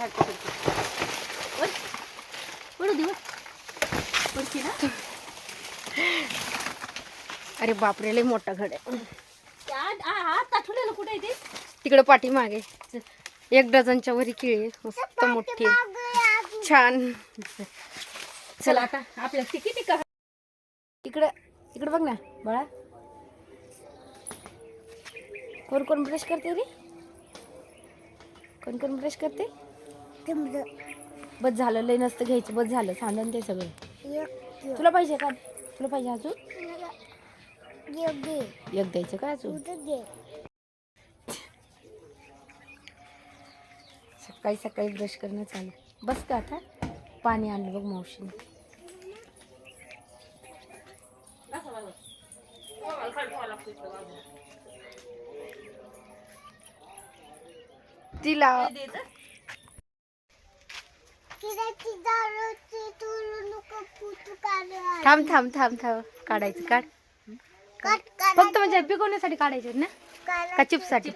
झाड पकडते वर. पडू दे वर पडते ना. अरे बापरे लय मोठा घड आहे. कुठे आहे ते? तिकडे पाठी मागे एक डझनच्या वरी केळी आहे. मस्त मोठी. छान. चला आता आपल्याला ते किती का इकडे इकडे बघ ना बाळा. कोण कोण ब्रश करते रे? कोण कोण ब्रश करते? बस झालं लय नसतं घ्यायचं बस झालं सांडून ते सगळं. तुला पाहिजे का तुला पाहिजे अजून? एक द्यायचं का अजून? सकाळी सकाळी ब्रश करणं चालू. बस का आता? पाणी आणलं बघ मावशीने. तिला थांब थांब थांब थांब. काढायचं काढ. फक्त म्हणजे पिकवण्यासाठी काढायचे ना? का चिप्ससाठी.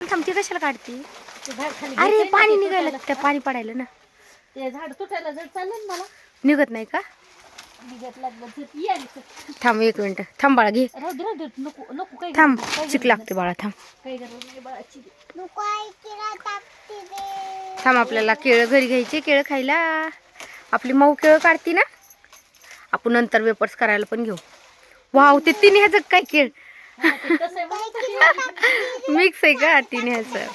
थांब ती कशाला काढते? अरे पाणी निघायला. त्या पाणी पडायला ना. ते झाड तुटायला जर चाललं मला. निघत नाही का? थांब एक मिनिट. थांब बाळा घे. थांब. चिक लागते बाळा थांब. थांब आपल्याला केळं घरी घ्यायचे केळं खायला. आपली मऊ केळं काढती ना? आपण नंतर वेपर्स करायला पण घेऊ. वाव ते तिन्ही ह्याचं काय केळ? मिक्स आहे का? तिन्ही ह्याचं.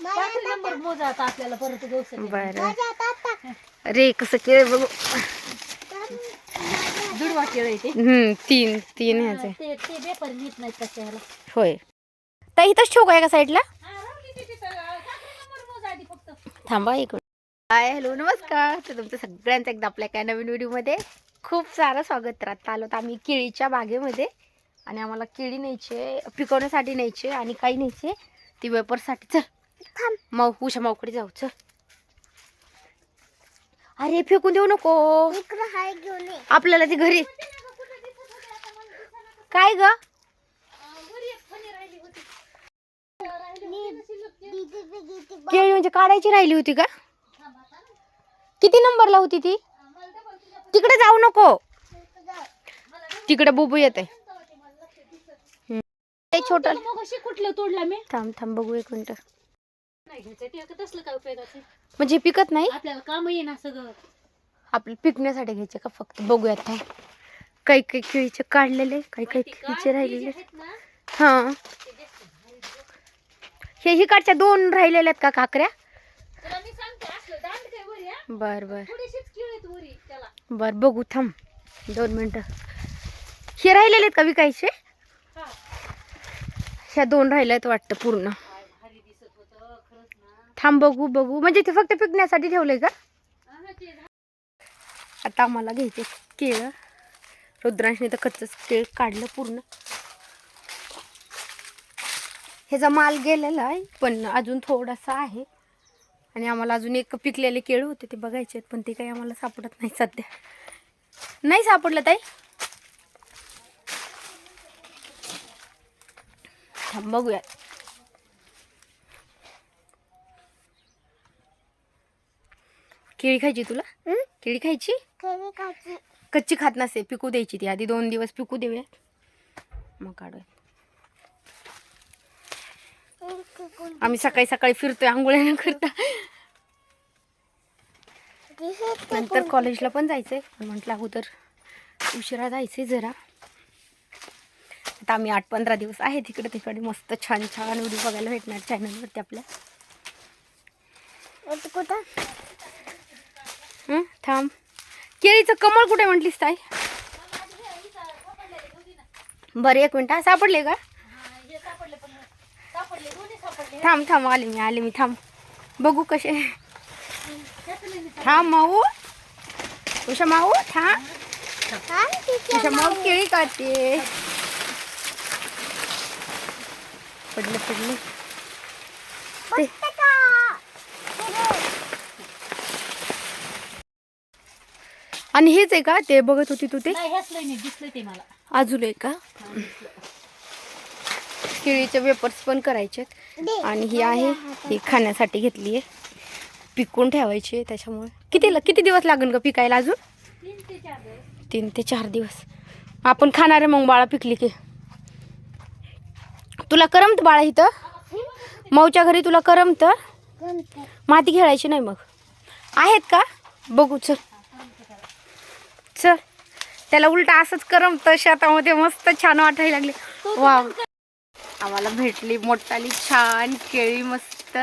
हम्म, पाच नंबर मोजा आता आपल्याला परत गवसाठी बरं. अरे कसं केळ बघू. जुडवा केळ हम्म, तीन तीन ह्याचे. ते ते पेपर नीट नाहीत ह्याला होय. ताई इथंच ठेवू का एका साईडला? हा, थांबा एक मिनिट. हाय हॅलो नमस्कार. तर तुमचं सगळ्यांचं एकदा आपल्या काय नवीन व्हिडिओमध्ये खूप सारं स्वागत. तर आता आलो तर आम्ही केळीच्या बागेमध्ये. आणि आम्हाला केळी न्यायचे पिकवण्यासाठी न्यायचे आणि काही न्यायचे ती वेपरसाठी चल. माऊ उषा माऊकडे जाऊ चल. अरे फेकून देऊ नको. आपल्याला ती घरी काय ग? केळी म्हणजे काढायची राहिली होती का? किती नंबरला होती ती? तिकडे जाऊ नको. तिकडे बुबू येत छोट कुठलं तोडला मी? थांब थांब बघू एक मिनिट. नाही घ्यायचं ते आता तसलं काय उपयोगाचं? म्हणजे पिकत नाही? आपल्याला काम येईना सगळं. आपलं पिकण्यासाठी घ्यायचे का फक्त? बघूयात थांब काही काही केळीचे काढलेले काही काही केळीचे राहिलेले. आहेत ना हा. हे हिकडच्या दोन राहिलेल्या आहेत का काकऱ्या? तुला मी सांगते असलं दांड काय वरी हा बर बर. थोडीशीच किळ आहेत वरी त्याला. बर बघू थांब. दोन मिनिटं. हे राहिलेले आहेत का विकायचे? हा. ह्या दोन राहिल्या आहेत वाटतं पूर्ण काय भारी दिसत होतं खरंच ना थांब बघू बघू. म्हणजे ते फक्त पिकण्यासाठी ठेवलंय का? आता आम्हाला घ्यायचे केळं. रुद्रांशने तर कच्चंच केळ काढलं पूर्ण. ह्याचा माल गेलेला आहे पण अजून थोडासा आहे. आणि आम्हाला अजून एक पिकलेले केळ होते ते बघायचे आहेत पण ते काही आम्हाला सापडत नाही सध्या. नाही सापडलं ताई. थांब बघूया केळी खायची तुला? केळी खायची? कच्ची खात नसे पिकू द्यायची ती. आधी दोन दिवस पिकू देऊया. मग काढूया. आम्ही सकाळी सकाळी फिरतोय आंघोळ्या न करता. नंतर कॉलेजला पण जायचंय. म्हटलं अगोदर उशिरा जायचंय जरा. आता आम्ही आठ पंधरा दिवस आहे तिकडे तिकडे मस्त छान छान व्हिडिओ बघायला भेटणार चॅनलवरती आपल्या. हं, थांब. केळीचं कमळ कुठे म्हटलीस ताई? बरं एक मिनिट सापडले का? थांब थांब आले मी आले मी थांब. बघू कसे. थांब माऊ. उषा माऊ थांब. उषा माऊ केळी काढते. पडलं पडले ते- आणि हेच आहे का? ते बघत होती तू ते? नाही हेच नाही दिसलं ते मला. अजून आहे का केळीचे वेपर्स पण करायचे आणि ही आहे ही खाण्यासाठी घेतली आहे. पिकून ठेवायची आहे त्याच्यामुळे. किती किती दिवस लागेल का पिकायला अजून? तीन ते चार दिवस. आपण खाणार आहे मग बाळा पिकली की. तुला करमत बाळा इथं? मऊच्या घरी तुला करमत. माती खेळायची नाही मग. आहेत का? बघू चल. त्याला उलट असंच करमत शेतामध्ये मस्त छान वाटायला लागले. वा आम्हाला भेटली मोठाली छान केळी मस्त.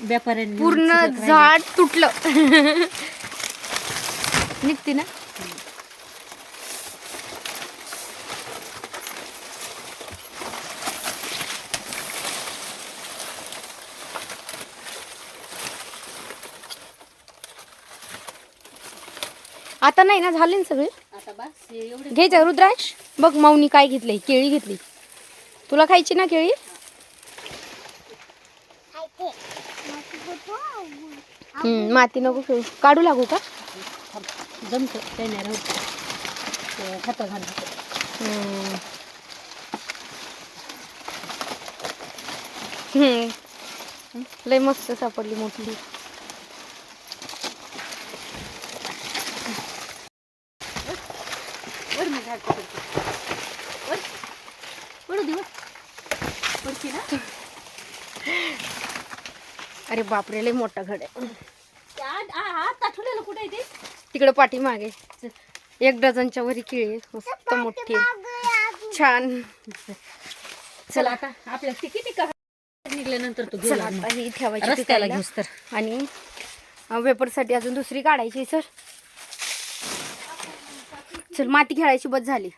व्यापाऱ्यांनी पूर्ण. झाड तुटलं. निघते ना? आता नाही ना झाले ना सगळे? आता बस हे एवढे. घ्यायचं रुद्राक्ष. बघ माऊनी काय घेतलंय केळी घेतली. तुला खायची ना केळी? हम्म, माती नको खेळू. काढू लागू का? जमतं काही नाही राहू ते खतं घालतं हम्म. हम्म. लय मस्त सापडली मोठी वर मी झाड पकडते वर पडू दे वर पडते ना अरे बापरे लय मोठा घड आहे. कुठे आहे ते? तिकडं पाठीमागे. एक डझनच्या वरी केळी. मस्त मोठी छान. चला आता आपल्या ते किती का निघल्यानंतर तू चला आता ही ठेवायची आणि वेपरसाठी अजून दुसरी काढायची सर. चल माती खेळायची बस झाली.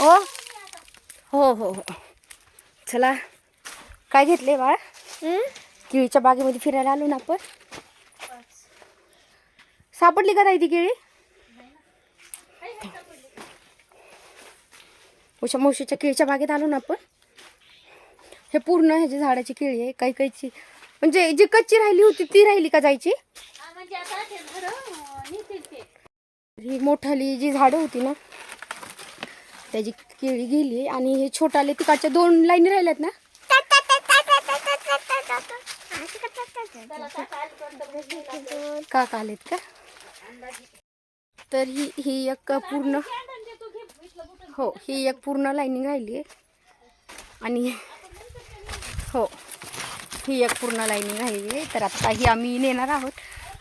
ओ? हो हो हो. चला. काय घेतले बाळ? केळीच्या बागेमध्ये फिरायला आलो ना आपण. सापडली का ताई ती केळी? उषा मावशीच्या केळीच्या बागेत आलो ना आपण. हे पूर्ण ह्याची झाडाची केळी आहे काही काहीची. म्हणजे जी कच्ची राहिली होती ती राहिली का जायची म्हणजे आता ते झाडं निघतील ते ही मोठाली जी झाडं होती ना त्याची केळी गेली आणि हे छोटाले तिकडच्या दोन लाईनी राहिल्यात ना. का आलेत का? तर ही ही एक पूर्ण हो ही एक पूर्ण लाईनिंग राहिली आहे. आणि हो ही एक पूर्ण लाईनिंग राहिली आहे. तर आत्ता ही आम्ही नेणार आहोत.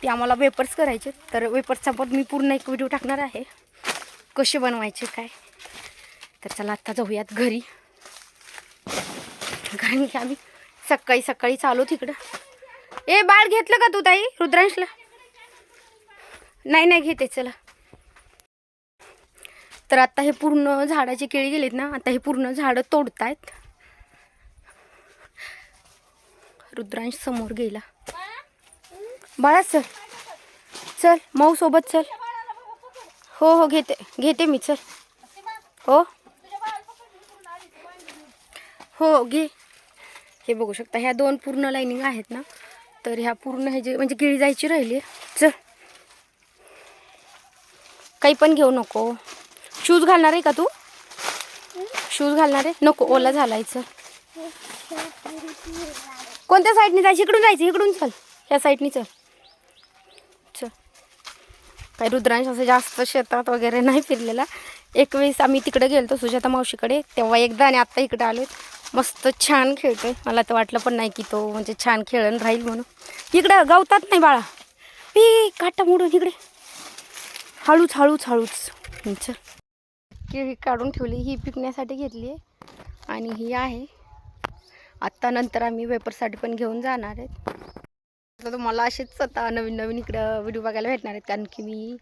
ते आम्हाला वेपर्स करायचे तर वेपर्सचा पण मी पूर्ण एक व्हिडिओ टाकणार आहे. कसे बनवायचे काय? तर चला आत्ता जाऊयात घरी. कारण की आम्ही सकाळी सकाळी चालू तिकडं. ए बाळ घेतलं का तू ताई? रुद्रांशला? नाही नाही घेते चला. तर आत्ता हे पूर्ण झाडाची केळी गेलीत ना आता हे पूर्ण झाडं तोडतायत. रुद्रांश समोर गेला. बाळा चल. चल माऊ सोबत चल. हो हो घेते. घेते मी चल. हो? हो घे. हे बघू शकता ह्या दोन पूर्ण लाईनिंग आहेत ना तर ह्या पूर्ण हे जे म्हणजे केळी जायची राहिली चल. काही पण घेऊ नको. शूज घालणार आहे का तू? शूज घालणार आहे? नको ओला झालायचं कोणत्या साईडने जायचं? इकडून जायचं इकडून चल. ह्या साईडनी चल. काही रुद्रांश असं जास्त शेतात वगैरे नाही फिरलेला. एक वेळेस आम्ही तिकडे गेलो सुजाता मावशीकडे तेव्हा एकदा आणि आत्ता इकडे आलो मस्त छान खेळतोय. मला तर वाटलं पण नाही की तो म्हणजे छान खेळून राहील म्हणून. इकडं गावतात नाही बाळा. पी काटा मोडून इकडे. हळूच हळूच हळूच. केळी काढून ठेवली ही पिकण्यासाठी घेतली आहे. आणि ही आहे. आत्ता नंतर आम्ही वेपरसाठी पण घेऊन जाणार आहेत. तर तुम्हाला असेच आता नवीन नवीन इकडं व्हिडिओ बघायला भेटणार आहेत. कारण की मी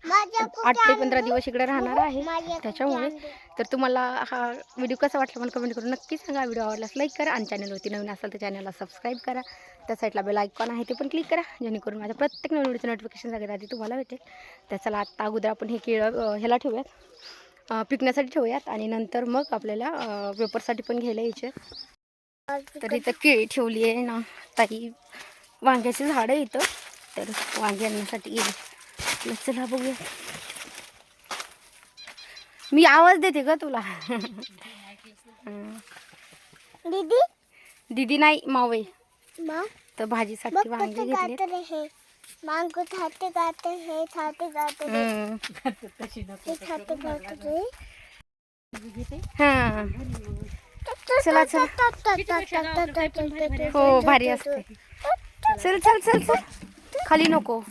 आठ ते पंधरा दिवस इकडे राहणार आहे. त्याच्यामुळे तर तुम्हाला हा व्हिडिओ कसा वाटला मला कमेंट करून नक्की सांगा. व्हिडिओ आवडल्यास लाईक करा आणि चॅनलवरती नवीन असाल तर चॅनलला सबस्क्राईब करा. त्या साईडला बेल आयकॉन आहे ते पण क्लिक करा. जेणेकरून माझ्या प्रत्येक नवीन व्हिडिओचं नोटिफिकेशन सगळ्यात आधी तुम्हाला भेटेल. तर चला आत्ता अगोदर आपण हे केळं ह्याला ठेवूयात. पिकण्यासाठी ठेवूयात आणि नंतर मग आपल्याला पेपरसाठी पण घ्यायला यायचे तर इथं केळी ठेवली आहे ना ताई. वांग्याचे झाड इथं. तर वांगे आणण्यासाठी म्हटलं चला बघूया. मी आवाज देते का तुला. दीदी? दीदी नाही मग? तर भाजीसाठी वांगे घेतले हे? मांग खाते गाते खाते गाते रे खाते गाते रे चला चला. हो भारी असते चल चल चल चल. खाली नको.